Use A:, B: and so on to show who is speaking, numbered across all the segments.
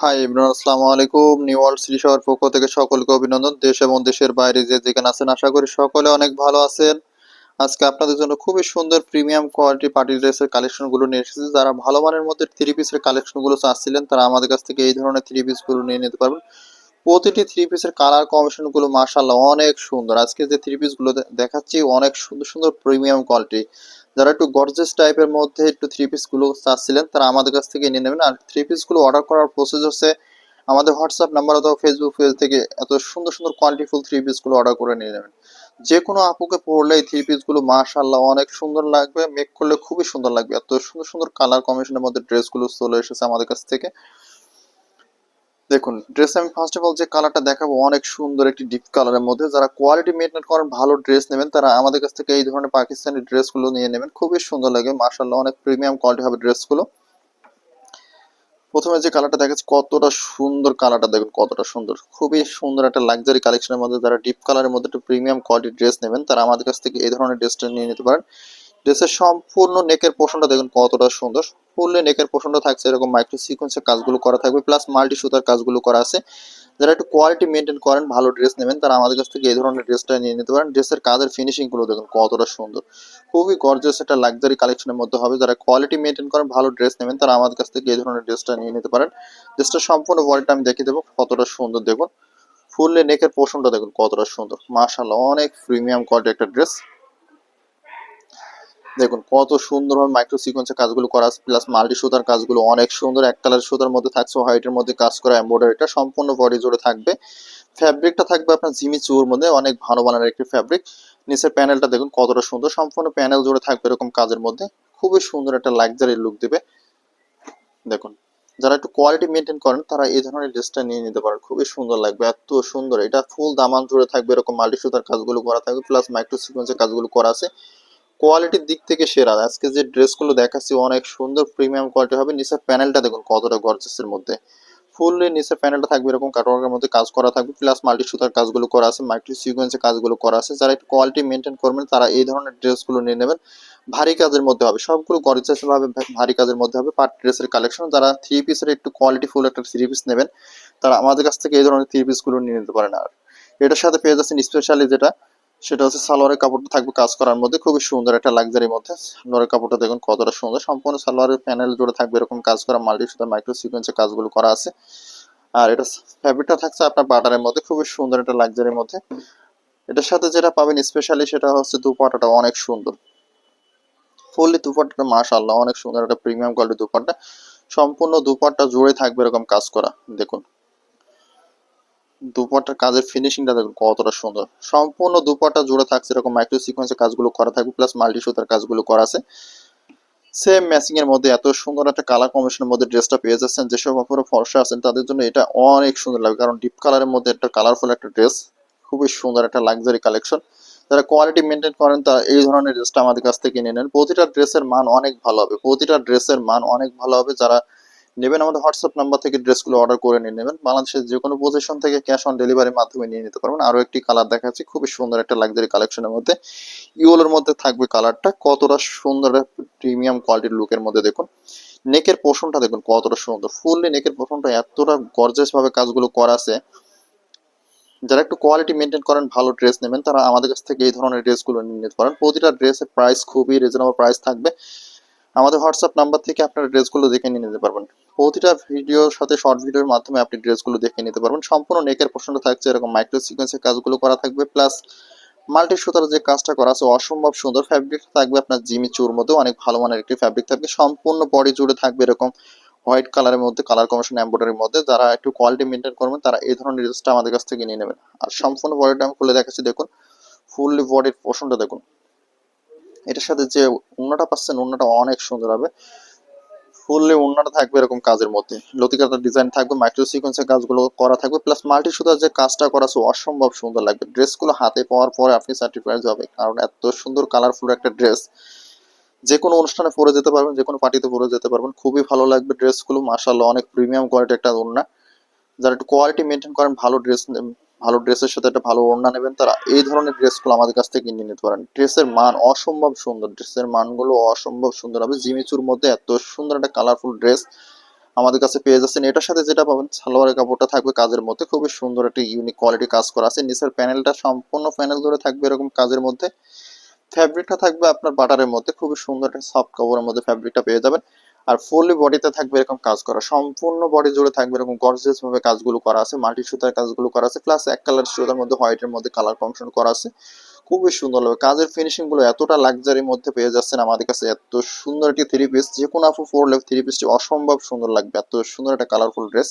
A: High Imran আসসালামু আলাইকুম new world city শহর পক্ষ থেকে সকলকে অভিনন্দন। দেশ এবং দেশের বাইরে যে যেখানে আছেন, আশা করি সকলে অনেক ভালো আছেন। আজকে আপনাদের জন্য খুবই সুন্দর প্রিমিয়াম কোয়ালিটি পার্টি ড্রেসের কালেকশনগুলো নিয়ে এসেছি। যারা ভালো মানের মধ্যে থ্রি পিসের কালেকশনগুলো চাচ্ছিলেন, তারা আমাদের কাছ থেকে এই ধরনের থ্রি পিসগুলো নিয়ে নিতে পারবেন। প্রতিটি থ্রি পিসের কালার কম্বিনেশনগুলো মাশাআল্লাহ অনেক সুন্দর। আজকে যে থ্রি পিসগুলো দেখাচ্ছি, অনেক সুন্দর সুন্দর প্রিমিয়াম কোয়ালিটি যারা একটু গর্জেস টাইপের মধ্যে একটু থ্রি পিসগুলো চাচ্ছিলেন, তারা আমাদের কাছ থেকে নিয়ে নেবেন। আর থ্রি পিসগুলো অর্ডার করার প্রসেস হচ্ছে, আমাদের হোয়াটসঅ্যাপ নাম্বার অথবা ফেসবুক পেজ থেকে এত সুন্দর সুন্দর কোয়ালিটিফুল থ্রি পিসগুলো অর্ডার করে নিয়ে নেবেন। যে কোনো আপুকে পরলে এই থ্রি পিসগুলো মাশাআল্লাহ অনেক সুন্দর লাগবে মেক করলে খুবই সুন্দর লাগবে। এত সুন্দর সুন্দর কালার কম্বিনেশনের মধ্যে ড্রেসগুলো চলে এসেছে আমাদের কাছ থেকে। দেখুন ড্রেস আমি ফার্স্ট অফ অল যে কালারটা দেখাবো, অনেক সুন্দর একটি ডিপ কালারের মধ্যে। যারা কোয়ালিটি মেনটেন করেন, ভালো ড্রেস নেবেন, তারা আমাদের কাছ থেকে এই ধরনের পাকিস্তানি ড্রেসগুলো নিয়ে নেবেন। খুবই সুন্দর লাগে মার্শাল্লাহ অনেক প্রিমিয়াম কোয়ালিটি হবে ড্রেসগুলো প্রথমে যে কালারটা দেখাচ্ছে, কতটা সুন্দর কালারটা দেখুন, কতটা সুন্দর। খুবই সুন্দর একটা লাক্সারি কালেকশনের মধ্যে, যারা ডিপ কালারের মধ্যে একটু প্রিমিয়াম কোয়ালিটি ড্রেস নেবেন, তারা আমাদের কাছ থেকে এই ধরনের ড্রেসটা নিয়ে নিতে পারেন। ড্রেসের সম্পূর্ণ নেকের পোষণটা দেখুন কতটা সুন্দর। ফুললে নেকের পোষণটা থাকছে এরকম মাইক্রো সিকোয়েন্সের কাজগুলো করা থাকবে প্লাস মাল্টি সুতার কাজগুলো করা আছে। যারা একটু কোয়ালিটি মেনটেন করেন, ভালো ড্রেস নেবেন, তারা আমাদের কাছ থেকে এই ধরনের ড্রেসটা নিয়ে নিতে পারেন। ড্রেসের কাজের ফিনিশিংগুলো দেখুন কতটা সুন্দর। খুবই গর্জিয়াস একটা লাক্সারি কালেকশনের মধ্যে হবে। যারা কোয়ালিটি মেনটেন করেন, ভালো ড্রেস নেবেন, তারা আমাদের কাছ থেকে এই ধরনের ড্রেসটা নিয়ে নিতে পারেন। ড্রেসটা সম্পূর্ণ বডিটা আমি দেখিয়ে দেবো কতটা সুন্দর দেখুন। ফুললে নেকের পোষণটা দেখুন কতটা সুন্দর। মাশাআল্লাহ, অনেক প্রিমিয়াম কোয়ালিটি একটা ড্রেস দেখুন, কত সুন্দরভাবে মাইক্রো সিকোয়েন্সের কাজগুলো করা প্লাস মাল্টি সুতার কাজগুলো অনেক সুন্দর, এক কালার সুতার মধ্যে থাকছে হোয়াইটের মধ্যে কাজ করা এমব্রয়ডারিটা সম্পূর্ণ বডি জুড়ে থাকবে। ফ্যাব্রিকটা থাকবে আপনার জিমি চুর মধ্যে, অনেক ভালো মানের একটি ফ্যাব্রিক নিচের প্যানেলটা দেখুন, কতটা সুন্দর, সম্পূর্ণ প্যানেল জুড়ে থাকবে এরকম কাজের মধ্যে। খুবই সুন্দর একটা লাক্সারি লুক দেবে। দেখুন, যারা একটু কোয়ালিটি মেনটেন করেন, তারা এই ধরনের ড্রেসটা নিয়ে নিতে পারেন, খুবই সুন্দর লাগবে, এত সুন্দর। এটা ফুল দামান জুড়ে থাকবে, এরকম মাল্টি সুতার কাজগুলো করা থাকবে প্লাস মাইক্রো সিকোয়েন্সের কাজগুলো করা আছে। কোয়ালিটির দিক থেকে সেরা। আজকে যে ড্রেসগুলো দেখাচ্ছি, অনেক সুন্দর প্রিমিয়াম কোয়ালিটি হবে। নিচের প্যানেলটা দেখুন, কতটা গর্জেসের মধ্যে। ফুললি নিচের প্যানেলটা থাকবে, এরকম কাটওয়ার্কের মধ্যে কাজ করা থাকবে প্লাস মাল্টি সুতার কাজগুলো করা আছে মাইক্রো সিকোয়েন্সের কাজগুলো করা আছে। যারা একটু কোয়ালিটি মেনটেন করবেন, তারা এই ধরনের ড্রেসগুলো নিয়ে নেবেন। ভারী কাজের মধ্যে হবে। সবগুলো গর্জেস ভাবে ভারী কাজের মধ্যে হবে। পার্ট ড্রেসের কালেকশন যারা থ্রি পিসের একটু কোয়ালিটি ফুল একটা থ্রি পিস নেবেন, তারা আমাদের কাছ থেকে এই ধরনের থ্রি পিসগুলো নিয়ে নিতে পারেন। আর এটার সাথে পেয়ে যাচ্ছেন স্পেশালি যেটা সেটা হচ্ছে সালোয়ারের কাপড়টা থাকবে কাজ করার মধ্যে। খুবই সুন্দর একটা লাক্সারির মধ্যে। সালোয়ারের কাপড়টা দেখুন কতটা সুন্দর। সম্পূর্ণ সালোয়ারের প্যানেল জুড়ে থাকবে এরকম কাজ করা মাল্টি সুতার মাইক্রো সিকোয়েন্সের কাজগুলো করা আছে। আর এটা ফ্যাব্রিকটা থাকছে আপনার বাটারের মধ্যে। খুবই সুন্দর একটা লাক্সারির মধ্যে। এটার সাথে যেটা পাবেন স্পেশালি সেটা হচ্ছে দুপাটাটা অনেক সুন্দর। ফুললি দুপাট্টাটা মাশাআল্লাহ, অনেক সুন্দর একটা প্রিমিয়াম কোয়ালিটি দুপাট্টা। সম্পূর্ণ দুপাট্টা জুড়ে থাকবে এরকম কাজ করা, দেখুন। দুপাটার কাজের ফিনিশিংটা দেখুন কতটা সুন্দর। সম্পূর্ণ দুপাটা জুড়ে থাকছে এরকম মাইক্রো সিকোয়েন্সের কাজগুলো করা থাকবে প্লাস মাল্টি সুতার কাজগুলো করা আছে। সেম ম্যাচিং এর মধ্যে এত সুন্দর একটা কালার কম্বিনেশনের মধ্যে ড্রেসটা পেয়ে যাচ্ছেন, যেসব অপর ফর্সা আছেন, তাদের জন্য এটা অনেক সুন্দর লাগবে, কারণ ডিপ কালারের মধ্যে একটা কালারফুল একটা ড্রেস খুবই সুন্দর একটা লাক্সারি কালেকশন যারা কোয়ালিটি মেনটেন করেন, তারা এই ধরনের ড্রেসটা আমাদের কাছ থেকে নিয়ে নেন। প্রতিটা ড্রেসের মান অনেক ভালো হবে, প্রতিটা ড্রেসের মান অনেক ভালো হবে। যারা নেবেন, আমাদের হোয়াটসঅ্যাপ নাম্বার থেকে ড্রেসগুলো অর্ডার করে নিয়ে নেবেন। বাংলাদেশের যে কোনো পজিশন থেকে ক্যাশ অন ডেলিভারির মাধ্যমে নিয়ে নিতে পারবেন। আরও একটি কালার দেখাচ্ছি, খুবই সুন্দর একটা লাক্সারি কালেকশনের মধ্যে। ইউলোর মধ্যে থাকবে কালারটা কতটা সুন্দর প্রিমিয়াম কোয়ালিটির লুকের মধ্যে দেখুন। নেকের পোষণটা দেখুন, কতটা সুন্দর। ফুললি নেকের পোষণটা এতটা গর্জেস ভাবে কাজগুলো করা আছে। যারা একটু কোয়ালিটি মেনটেন করেন, ভালো ড্রেস নেবেন, তারা আমাদের কাছ থেকে এই ধরনের ড্রেসগুলো নিয়ে নিতে পারেন। প্রতিটা ড্রেসের প্রাইস খুবই রিজনেবল প্রাইস থাকবে। আমাদের হোয়াটসঅ্যাপ নাম্বার থেকে আপনারা ড্রেসগুলো দেখে নিয়ে নিতে পারবেন। প্রতিটা ভিডিওর সাথে শর্ট ভিডিওর মাধ্যমে আপনি ড্রেসগুলো দেখে নিতে পারবেন। সম্পূর্ণ নেকের পোর্শনটা থাকছে, এরকম মাইক্রো সিকোয়েন্সের কাজগুলো করা থাকবে প্লাস মাল্টি সুতার যে কাজটা করা আছে, অসম্ভব সুন্দর ফ্যাব্রিক থাকবে আপনার জিমি চুর মধ্যে অনেক ভালো মানের একটি ফ্যাব্রিক থাকবে। সম্পূর্ণ বডি জুড়ে থাকবে এরকম হোয়াইট কালারের মধ্যে কালার কমিশন এম্ব্রয়ডারির মধ্যে। যারা একটু কোয়ালিটি মেনটেন করবেন, তারা এই ধরনের ড্রেসটা আমাদের কাছ থেকে নিয়ে নেবেন। আর সম্পূর্ণ বডিটা আমি খুলে দেখাচ্ছি, দেখুন। ফুললি বডির পোর্শনটা দেখুন। এটার সাথে যে উন্নাটা পাচ্ছেন, উন্নাটা অনেক সুন্দর হবে। ফুললি উন্নাটা থাকবে এরকম কাজের মধ্যে। লতিকাটার ডিজাইন থাকবে মাইক্রো সিকোয়েন্সের কাজগুলো করা থাকবে প্লাস মাল্টি সুতার যে কাজটা করা আছে, অসম্ভব সুন্দর লাগবে। ড্রেসগুলো হাতে পাওয়ার পরে আপনি সার্টিফাইড হবে, কারণ এত সুন্দর কালারফুল একটা ড্রেস যে কোনো অনুষ্ঠানে পরে যেতে পারবেন যে কোনো পার্টিতে পরে যেতে পারবেন, খুবই ভালো লাগবে ড্রেসগুলো মাসাল্লাহ অনেক প্রিমিয়াম কোয়ালিটি একটা ওড়না। যারা একটু কোয়ালিটি মেনটেন করেন, ভালো ড্রেস ভালো ড্রেসের সাথে একটা ভালো ওড়না নেবেন, তারা এই ধরনের ড্রেসগুলো আমাদের কাছ থেকে কিনে নিতে পারেন। ড্রেসের মান অসম্ভব সুন্দর, ড্রেসের মানগুলো অসম্ভব সুন্দর। হবে জিমিচুর মধ্যে এত সুন্দর একটা কালারফুল ড্রেস আমাদের কাছে পেয়ে যাচ্ছেন। এটার সাথে যেটা পাবেন, সালোয়ারের কাপড়টা থাকবে কাজের মধ্যে। খুবই সুন্দর একটা ইউনিক কোয়ালিটি কাজ করা আছে। নিচের প্যানেলটা সম্পূর্ণ প্যানেল ধরে থাকবে এরকম কাজের মধ্যে। ফ্যাব্রিকটা থাকবে আপনার বাটারের মধ্যে। খুবই সুন্দর একটা সফট কাপড়ের মধ্যে ফ্যাব্রিকটা পেয়ে যাবেন। আর ফুললি বডিতে থাকবে এরকম কাজ করা। সম্পূর্ণ বডি জুড়ে থাকবে এরকম গর্জিয়াস ভাবে কাজগুলো করা আছে। মাল্টি সুতার কাজগুলো করা আছে। প্লাস এক কালার সুতার মধ্যে হোয়াইটের মধ্যে কালার কম্বিনেশন করা আছে। খুবই সুন্দর লাগবে। কাজের ফিনিশিংগুলো এতটা লাক্সারির মধ্যে পেয়ে যাচ্ছেন আমাদের কাছে। এত সুন্দর একটি থ্রি পিস যে কোনো আপু ফোর লেভ থ্রি পিসটি অসম্ভব সুন্দর লাগবে। এত সুন্দর একটা কালারফুল ড্রেস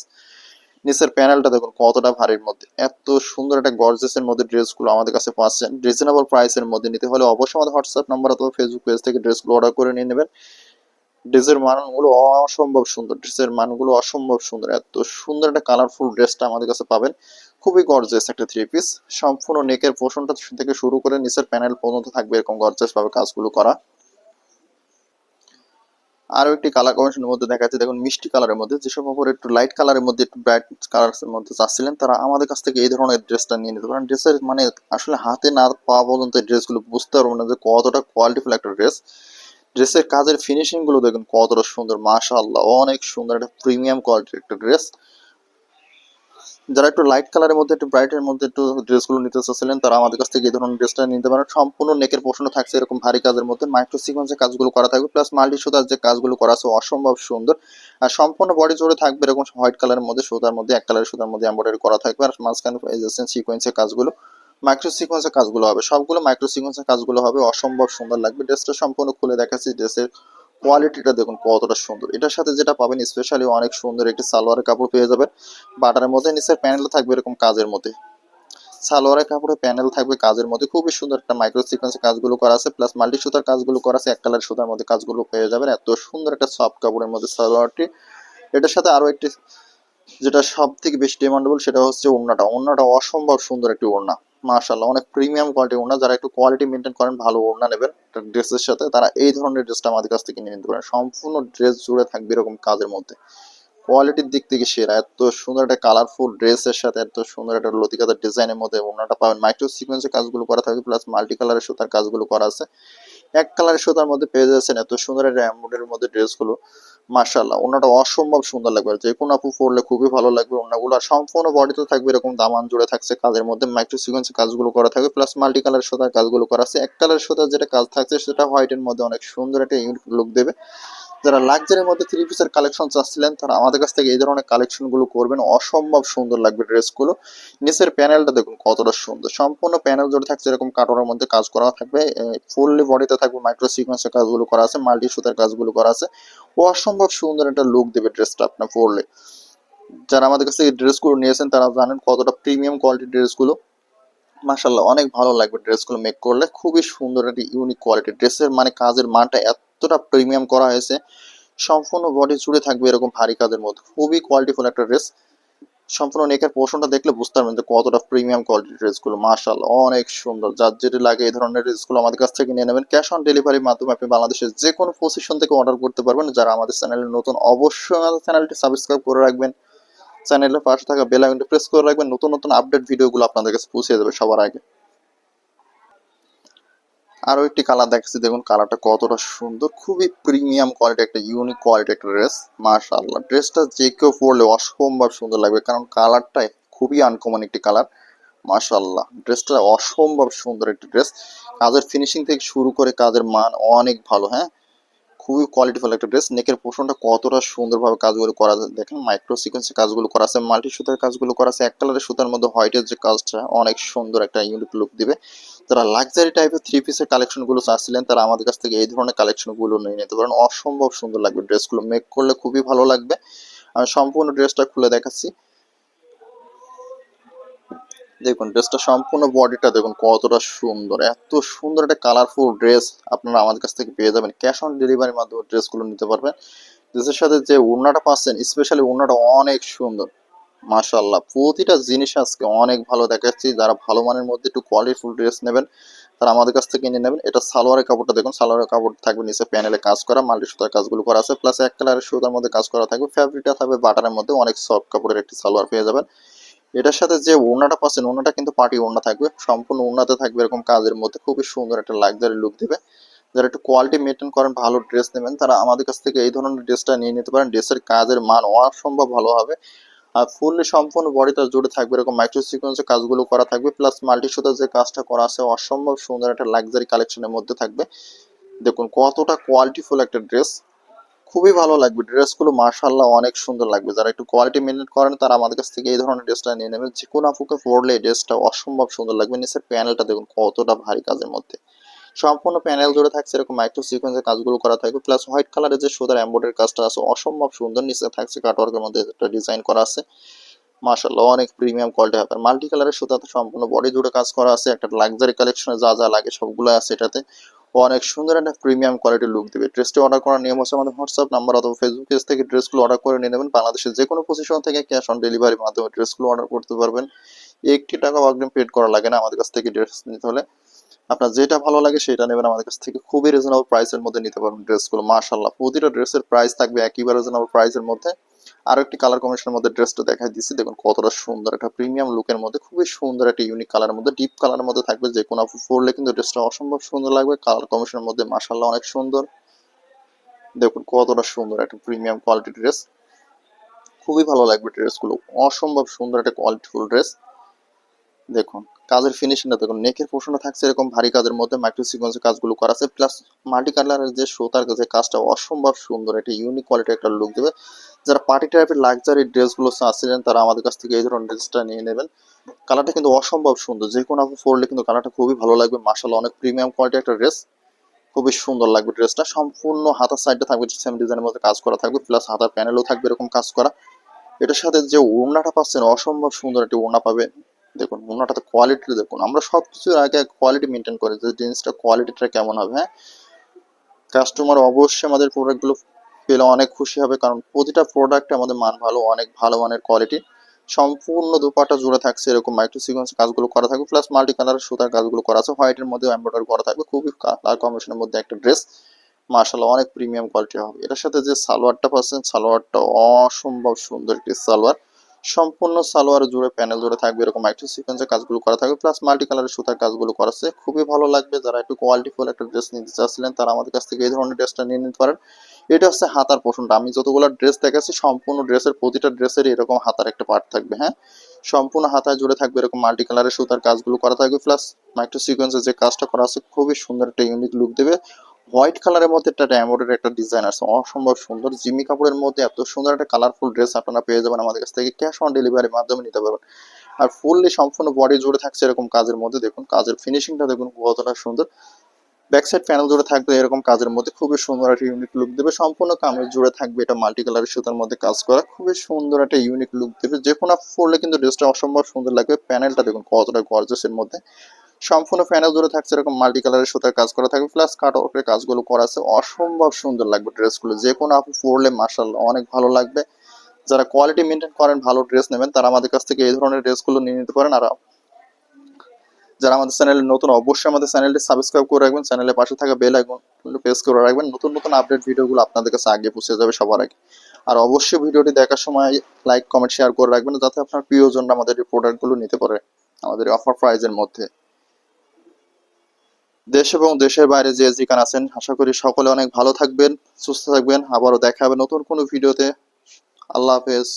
A: নিচের প্যানেলটা দেখুন কতটা ভারীর মধ্যে। এত সুন্দর একটা গর্জেসের মধ্যে ড্রেসগুলো আমাদের কাছে পাচ্ছেন। রিজনেবল প্রাইসের মধ্যে নিতে হলে অবশ্যই আমাদের হোয়াটসঅ্যাপ নাম্বার অথবা ফেসবুক পেজ থেকে ড্রেসগুলো অর্ডার করে নিয়ে নেবেন। ড্রেসের মানগুলো অসম্ভব সুন্দর ড্রেসের মানগুলো অসম্ভব সুন্দর। এত সুন্দর একটা কালারফুল ড্রেসটা আমাদের কাছে পাবেন। খুবই গর্জিয়াস একটা থ্রি পিস সম্পূর্ণ নেকের পোষণটা থেকে শুরু করে নিচের প্যানেল পর্যন্ত থাকবে এরকম গর্জিয়াস ভাবে কাজগুলো করা। আরও একটি কালার কম্বিনেশনের মধ্যে দেখা যাচ্ছে দেখুন, মিষ্টি কালারের মধ্যে, যেসব কাপড় একটু লাইট কালারের মধ্যে একটু ব্রাইট কালারের মধ্যে চাচ্ছিলেন, তারা আমাদের কাছ থেকে এই ধরনের ড্রেসটা নিয়ে নিতে পারেন। ড্রেসের মানে আসলে হাতে না পাওয়া পর্যন্ত ড্রেসগুলো বুঝতে পারব না যে কতটা কোয়ালিটিফুল একটা ড্রেস ড্রেসের কাজের ফিনিশিংগুলো দেখুন কতটা সুন্দর, মাশাআল্লাহ, অনেক সুন্দর একটা প্রিমিয়াম কোয়ালিটির একটা ড্রেস যারা একটু লাইট কালারের মধ্যে, একটু ব্রাইটের মধ্যে একটু ড্রেসগুলো নিতে চাচ্ছিলেন, তারা আমাদের কাছ থেকে এই ধরনের ড্রেসটা নিতে পারেন। সম্পূর্ণ নেকের পোষণ থাকছে এরকম ভারী কাজের মধ্যে। মাইক্রো সিকোয়েন্সের কাজগুলো করা থাকবে প্লাস মাল্টি সুতার যে কাজগুলো করা আছে, অসম্ভব সুন্দর। আর সম্পূর্ণ বডি জোরে থাকবে এরকম হোয়াইট কালারের মধ্যে, সুতার মধ্যে, এক কালারের সুতার মধ্যে এমব্রয়ডারি করা থাকবে। আর মাঝখানে সিকোয়েন্সের কাজগুলো মাইক্রো সিকোয়েন্সের কাজগুলো হবে। সবগুলো মাইক্রো সিকোয়েন্সের কাজগুলো হবে। অসম্ভব সুন্দর লাগবে। ড্রেসটা সম্পূর্ণ খুলে দেখাচ্ছি। ড্রেসের কোয়ালিটিটা দেখুন কতটা সুন্দর। এটার সাথে যেটা পাবেন স্পেশালি অনেক সুন্দর একটি সালোয়ারের কাপড় পেয়ে যাবেন। বাটারের মধ্যে নিচের প্যানেল থাকবে এরকম কাজের মধ্যে। সালোয়ারের কাপড়ে প্যানেল থাকবে কাজের মধ্যে। খুবই সুন্দর একটা মাইক্রো সিকোয়েন্সের কাজগুলো করা আছে। প্লাস মাল্টি সুতার কাজগুলো করা আছে। এক কালার সুতার মধ্যে কাজগুলো পেয়ে যাবেন। এত সুন্দর একটা সফট কাপড়ের মধ্যে সালোয়ারটি। এটার সাথে আরও একটি যেটা সব থেকে বেশি ডিমান্ডেবল সেটা হচ্ছে ওড়নাটা। ওড়নাটা অসম্ভব সুন্দর একটি ওড়না। মাশাল্লাহ অনেক প্রিমিয়াম কোয়ালিটি ওড়না। যারা একটু কোয়ালিটি মেনটেন করেন, ভালো ওড়না নেবেন ড্রেসের সাথে, তারা এই ধরনের ড্রেসটা আমাদের কাছ থেকে নিয়ে নিতে পারেন। সম্পূর্ণ ড্রেস জুড়ে থাকবে এরকম কাজের মধ্যে। কোয়ালিটির দিক থেকে সেরা, এত সুন্দর একটা কালারফুল ড্রেসের সাথে, এত সুন্দর একটা লতিকাতার ডিজাইনের মধ্যে ওড়নাটা পাবেন। মাইক্রো সিকোয়েন্সের কাজগুলো করা থাকবে প্লাস মাল্টি কালারের সুতার কাজগুলো করা আছে। এক কালারের সুতার মধ্যে পেয়ে যাচ্ছেন এত সুন্দর একটা এমব্রয়ডারির মধ্যে ড্রেসগুলো মার্শাল্লাহ ওনাটা অসম্ভব সুন্দর লাগবে। যে কোনো আপু পরলে খুবই ভালো লাগবে ওনাগুলো। আর সম্পূর্ণ বডিতে থাকবে এরকম দামান জুড়ে থাকছে কাজের মধ্যে মাইক্রো সিকোয়েন্স কাজগুলো করা থাকবে প্লাস মাল্টি কালার সুতার কাজগুলো করা আছে। এক কালার সুতার যেটা কাজ থাকছে, সেটা হোয়াইটের মধ্যে অনেক সুন্দর একটা ইউনিক লুক দেবে। যারা লাক্সারির মধ্যে থ্রি পিসের কালেকশন চাচ্ছিলেন তারা আমাদের কাছ থেকে এই ধরনের কালেকশনগুলো করবেন। অসম্ভব সুন্দর লাগবে ড্রেসগুলো। নিচের প্যানেলটা দেখুন কতটা সুন্দর। সম্পূর্ণ প্যানেল জুড়ে থাকছে এরকম কাটনের মধ্যে কাজ করা থাকবে। ফুললি বডিতে থাকবে মাইক্রো সিকোয়েন্সের কাজগুলো করা আছে মাল্টি সুতার কাজগুলো করা আছে। অসম্ভব সুন্দর একটা লুক দেবে ড্রেসটা আপনার পরলে। যারা আমাদের কাছ থেকে ড্রেসগুলো নিয়েছেন, তারা জানেন কতটা প্রিমিয়াম কোয়ালিটির ড্রেসগুলো। মাশাল্লাহ অনেক ভালো লাগবে ড্রেসগুলো মেক করলে। খুবই সুন্দর একটা ইউনিক কোয়ালিটি ড্রেসের মানে কাজের মানটা এতটা প্রিমিয়াম করা হয়েছে, সম্পূর্ণ বডি জুড়ে থাকবে এরকম ভারী কাজের মধ্যে। খুবই কোয়ালিটিফুল একটা ড্রেস সম্পূর্ণ নেকের পোর্শনটা দেখলে বুঝতে পারবেন যে কতটা প্রিমিয়াম কোয়ালিটির ড্রেসগুলো মার্শাল অনেক সুন্দর। যার যেটি লাগে এই ধরনের ড্রেসগুলো আমাদের কাছ থেকে নিয়ে নেবেন। ক্যাশ অন ডেলিভারির মাধ্যমে আপনি বাংলাদেশের যে কোনো পজিশন থেকে অর্ডার করতে পারবেন। যারা আমাদের চ্যানেলে নতুন, অবশ্যই আমাদের চ্যানেলটি সাবস্ক্রাইব করে রাখবেন। চ্যানেলের পাশে থাকা বেল আইকনটি প্রেস করে রাখবেন। নতুন নতুন আপডেট ভিডিওগুলো আপনাদের কাছে পৌঁছে যাবে সবার আগে। আরও একটি কালার দেখাচ্ছি, দেখুন কালারটা কতটা সুন্দর, খুবই প্রিমিয়াম কোয়ালিটি একটা ইউনিক কোয়ালিটি একটা ড্রেস মার্শাল্লাহ ড্রেসটা যে কেউ পরলে অসম্ভব সুন্দর লাগবে, কারণ কালারটাই খুবই আনকমন একটি কালার মার্শাল্লাহ ড্রেসটা অসম্ভব সুন্দর একটি ড্রেস কাজের ফিনিশিং থেকে শুরু করে কাজের মান অনেক ভালো হ্যাঁ? খুবই কোয়ালিটি কোয়ালিটিফুল একটা ড্রেস নেকের পোষণটা কতটা সুন্দরভাবে কাজগুলো করা দেখেন মাইক্রো সিকোয়েন্সের কাজগুলো করা আছে মাল্টি সুতার কাজগুলো করা আছে। এক কালারের সুতার মধ্যে হোয়াইটের যে কাজটা, অনেক সুন্দর একটা ইউনিক লুক দিবে। যারা লাক্সারি টাইপের থ্রি পিসের কালেকশনগুলো চাচ্ছিলেন, তারা আমাদের কাছ থেকে এই ধরনের কালেকশনগুলো নিয়ে নিতে পারেন। অসম্ভব সুন্দর লাগবে ড্রেসগুলো মেক করলে খুবই ভালো লাগবে। আমি সম্পূর্ণ ড্রেসটা খুলে দেখাচ্ছি। দেখুন ড্রেসটা সম্পূর্ণ বডিটা দেখুন কতটা সুন্দর, এত সুন্দর একটা কালারফুল ড্রেস আপনারা আমাদের কাছ থেকে পেয়ে যাবেন। ক্যাশ অন ডেলিভারির মাধ্যমে ড্রেসগুলো নিতে পারবেন। ড্রেসের সাথে যে ওড়নাটা পাচ্ছেন স্পেশালি ওড়নাটা অনেক সুন্দর। মাশাল্লাহ প্রতিটা জিনিস আজকে অনেক ভালো দেখাচ্ছি। যারা ভালো মানের মধ্যে একটু কোয়ালিটিফুল ড্রেস নেবেন, তারা আমাদের কাছ থেকে নিয়ে নেবেন। এটা সালোয়ারের কাপড়টা দেখুন, সালোয়ারের কাপড় থাকবে নিচে প্যানেলে কাজ করা মাল্টি সুতার কাজগুলো করা আছে। প্লাস এক কালারের সুতার মধ্যে কাজ করা থাকবে ফ্যাব্রিকটা থাকবে বাটারের মধ্যে অনেক সফট কাপড়ের একটি সালোয়ার পেয়ে যাবেন। এটার সাথে যে ওড়নাটা পাচ্ছেন, ওড়নাটা কিন্তু পার্টি ওড়না থাকবে, সম্পূর্ণ ওড়নাতে থাকবে এরকম কাজের মধ্যে। খুবই সুন্দর একটা লাক্সারি লুক দেবে। যারা একটু কোয়ালিটি মেনটেন করেন, ভালো ড্রেস নেবেন, তারা আমাদের কাছ থেকে এই ধরনের ড্রেসটা নিয়ে নিতে পারেন। ড্রেসের কাজের মান অসম্ভব ভালো হবে। আর ফুললি সম্পূর্ণ বডিটা জুড়ে থাকবে এরকম মাইক্রো সিকোয়েন্সের কাজগুলো করা থাকবে প্লাস মাল্টি সুতার যে কাজটা করা আছে, অসম্ভব সুন্দর একটা লাক্সারি কালেকশনের মধ্যে থাকবে। দেখুন কতটা কোয়ালিটিফুল একটা ড্রেস খুবই ভালো লাগবে। ড্রেসগুলো মার্শাল্লাহ অনেক সুন্দর লাগবে। যারা একটু কোয়ালিটি মেনটেন করেন, তারা আমাদের কাছ থেকে এই ধরনের ড্রেসটা নিয়ে নেবেন। যে কোনো আপুকে পরলে এই ড্রেসটা অসম্ভব সুন্দর লাগবে। নিচের প্যানেলটা দেখুন, কতটা ভারী কাজের মধ্যে। সম্পূর্ণ প্যানেল জুড়ে থাকছে এরকম মাইক্রো সিকোয়েন্সের কাজগুলো করা থাকবে। প্লাস হোয়াইট কালারের যে সুতার এম্বয়ডারি কাজটা আছে, অসম্ভব সুন্দর নিচে থাকছে কাটওয়ার্কের মধ্যে একটা ডিজাইন করা আছে। মাশাল্লাহ অনেক প্রিমিয়াম কোয়ালিটি হবে। মাল্টি কালারের সুতাতে সম্পূর্ণ বডি জুড়ে কাজ করা আছে। একটা লাক্সারি কালেকশনে যা যা লাগে সবগুলো আছে এটাতে। অনেক সুন্দর একটা প্রিমিয়াম কোয়ালিটির লুক দেবে। ড্রেসটি অর্ডার করার নিয়ম হচ্ছে আমাদের হোয়াটসঅ্যাপ নাম্বার অথবা ফেসবুক পেজ থেকে ড্রেসগুলো অর্ডার করে নিয়ে নেবেন। বাংলাদেশের যে কোনো পজিশন থেকে ক্যাশ অন ডেলিভারির মাধ্যমে ড্রেসগুলো অর্ডার করতে পারবেন। একটি টাকা অগ্রিম পেড করা লাগে না আমাদের কাছ থেকে ড্রেস নিতে হলে। আপনার যেটা ভালো লাগে সেটা নেবেন আমাদের কাছ থেকে। খুবই রিজনেবল প্রাইসের মধ্যে নিতে পারবেন ড্রেসগুলো মাশাল্লাহ প্রতিটা ড্রেসের প্রাইস থাকবে একইবার রিজনেবল প্রাইসের মধ্যে। আরও একটি কালার কম্বিনেশনের মধ্যে ড্রেসটা দেখাই দিচ্ছি। দেখুন কতটা সুন্দর একটা প্রিমিয়াম লুকের মধ্যে, খুবই সুন্দর একটা ইউনিক কালারের মধ্যে ডিপ কালারের মধ্যে থাকবে যে কোনো পরলে কিন্তু ড্রেসটা অসম্ভব সুন্দর লাগবে। কালার কম্বিনেশনের মধ্যে মাশাল্লাহ অনেক সুন্দর। দেখুন কতটা সুন্দর একটা প্রিমিয়াম কোয়ালিটি ড্রেস খুবই ভালো লাগবে ড্রেসগুলো অসম্ভব সুন্দর একটা কোয়ালিটিফুল ড্রেস দেখুন। কাজের ফিনিশিংটা দেখুন নেকের পোর্শনটা থাকছে এরকম ভারী কাজের মধ্যে মাইক্রো সিকোয়েন্সের কাজগুলো করা আছে প্লাস মাল্টি কালারের যে সুতার যে কাজটা অসম্ভব সুন্দর, একটা ইউনিক কোয়ালিটির একটা লুক দেবে। যারা পার্টি টাইপের লাক্সারি ড্রেসগুলো চাচ্ছিলেন তারা আমাদের কাছ থেকে এই ধরনের ড্রেসটা নিয়ে নেবেন। কালারটা কিন্তু অসম্ভব সুন্দর, যে কোনো আপনি পরলে কিন্তু কালারটা খুবই ভালো লাগবে মার্শাল অনেক প্রিমিয়াম কোয়ালিটির একটা ড্রেস খুবই সুন্দর লাগবে ড্রেসটা সম্পূর্ণ হাতার সাইডে থাকবে সেম ডিজাইনের মধ্যে কাজ করা থাকবে প্লাস হাতার প্যানেলও থাকবে এরকম কাজ করা। এটার সাথে যে ওড়নাটা পাচ্ছেন, অসম্ভব সুন্দর একটি ওড়না পাবে। দেখুন ওড়নাটাতে কোয়ালিটি দেখুন। আমরা সব কিছুর আগে কোয়ালিটি মেনটেন করি যে জিনিসটা কোয়ালিটিটা কেমন হবে হ্যাঁ? কাস্টমার অবশ্যই আমাদের প্রোডাক্টগুলো পেলে অনেক খুশি হবে, কারণ প্রতিটা প্রোডাক্ট আমাদের মান ভালো, অনেক ভালো মানের কোয়ালিটি সম্পূর্ণ দুপাটা জুড়ে থাকছে এরকম মাইক্রো সিকোয়েন্স কাজগুলো করা থাকবে প্লাস মাল্টি কালার সুতার কাজগুলো করা আছে হোয়াইটের মধ্যে এমব্রয়ডারি করা থাকবে, খুবই কালার কম্বিনেশনের মধ্যে একটা ড্রেস মার্শাল্লাহ অনেক প্রিমিয়াম কোয়ালিটি হবে। এটার সাথে যে সালোয়ারটা পাচ্ছেন, সালোয়ারটা অসম্ভব সুন্দর একটি সালোয়ার। সম্পূর্ণ সালোয়ার জুড়ে প্যানেল জুড়ে থাকবে, এরকম মাইক্রো সিকোয়েন্সের কাজগুলো করা থাকবে প্লাস মাল্টি কালারের সুতার কাজগুলো করা খুবই ভালো লাগবে, যারা একটু কোয়ালিটিফুল একটা ড্রেস নিতে চাচ্ছিলেন, তারা আমাদের কাছ থেকে এই ধরনের ড্রেসটা নিয়ে নিতে পারেন। এটা হচ্ছে হাতার পোষণটা আমি যতগুলো ড্রেস দেখাচ্ছি, সম্পূর্ণ ড্রেসের প্রতিটা ড্রেসের এরকম হাতার একটা পার্ট থাকবে হ্যাঁ? সম্পূর্ণ হাতায় জুড়ে থাকবে এরকম মাল্টি কালারের সুতার কাজগুলো করা থাকবে প্লাস মাইক্রো সিকোয়েন্সের যে কাজটা করা আছে, খুবই সুন্দর একটা ইউনিক লুক দেবে। হোয়াইট কালারের মধ্যে একটা ডায়মন্ডের একটা ডিজাইন আছে। অসম্ভব সুন্দর। জিমি কাপড়ের মধ্যে এত সুন্দর একটা কালারফুল ড্রেস আপনারা পেয়ে যাবেন আমাদের কাছ থেকে। ক্যাশ অন ডেলিভারির মাধ্যমে নিতে পারবেন। আর ফুললি সম্পূর্ণ বডি জুড়ে থাকছে এরকম কাজের মধ্যে। দেখুন, কাজের ফিনিশিংটা দেখুন, কতটা সুন্দর। ব্যাক সাইড প্যানেল জুড়ে থাকবে এরকম কাজের মধ্যে। খুবই সুন্দর একটা ইউনিক লুক দেবে। সম্পূর্ণ কামের জুড়ে থাকবে এটা মাল্টি কালারের সুতার মধ্যে কাজ করা। খুবই সুন্দর একটা ইউনিক লুক দেবে। যে কোনো পরলে কিন্তু ড্রেসটা অসম্ভব সুন্দর লাগবে। প্যানেলটা দেখুন, কতটা গর্জেসের মধ্যে। সম্পূর্ণ প্যানেল জুড়ে থাকছে, এরকম মাল্টি কালারের সুতার কাজ করা থাকবে প্লাস কাট ওয়ার্কের কাজগুলো করা আছে, অসম্ভব সুন্দর লাগবে ড্রেসগুলো যে কোনো আপু পরলে মার্শাল্লাহ অনেক ভালো লাগবে। যারা কোয়ালিটি মেনটেন করেন, ভালো ড্রেস নেবেন, তারা আমাদের কাছ থেকে এই ধরনের ড্রেসগুলো নিয়ে নিতে পারেন। আর যারা আমাদের চ্যানেলে নতুন, অবশ্যই আমাদের চ্যানেলটি সাবস্ক্রাইব করে রাখবেন চ্যানেলের পাশে থাকা বেল আইকন প্রেস করে রাখবেন। নতুন নতুন আপডেট ভিডিওগুলো আপনাদের কাছে আগে পৌঁছে যাবে সবার আগে। আর অবশ্যই ভিডিওটি দেখার সময় লাইক কমেন্ট শেয়ার করে রাখবেন, যাতে আপনার প্রিয়জনরা আমাদের এই প্রোডাক্টগুলো নিতে পারে, আমাদের অফার প্রাইজের মধ্যে। দেশ এবং দেশের বাইরে যে যেখানে আছেন, আশা করি সকলে অনেক ভালো থাকবেন, সুস্থ থাকবেন। আবারও দেখা হবে নতুন কোনো ভিডিওতে। আল্লাহ হাফেজ।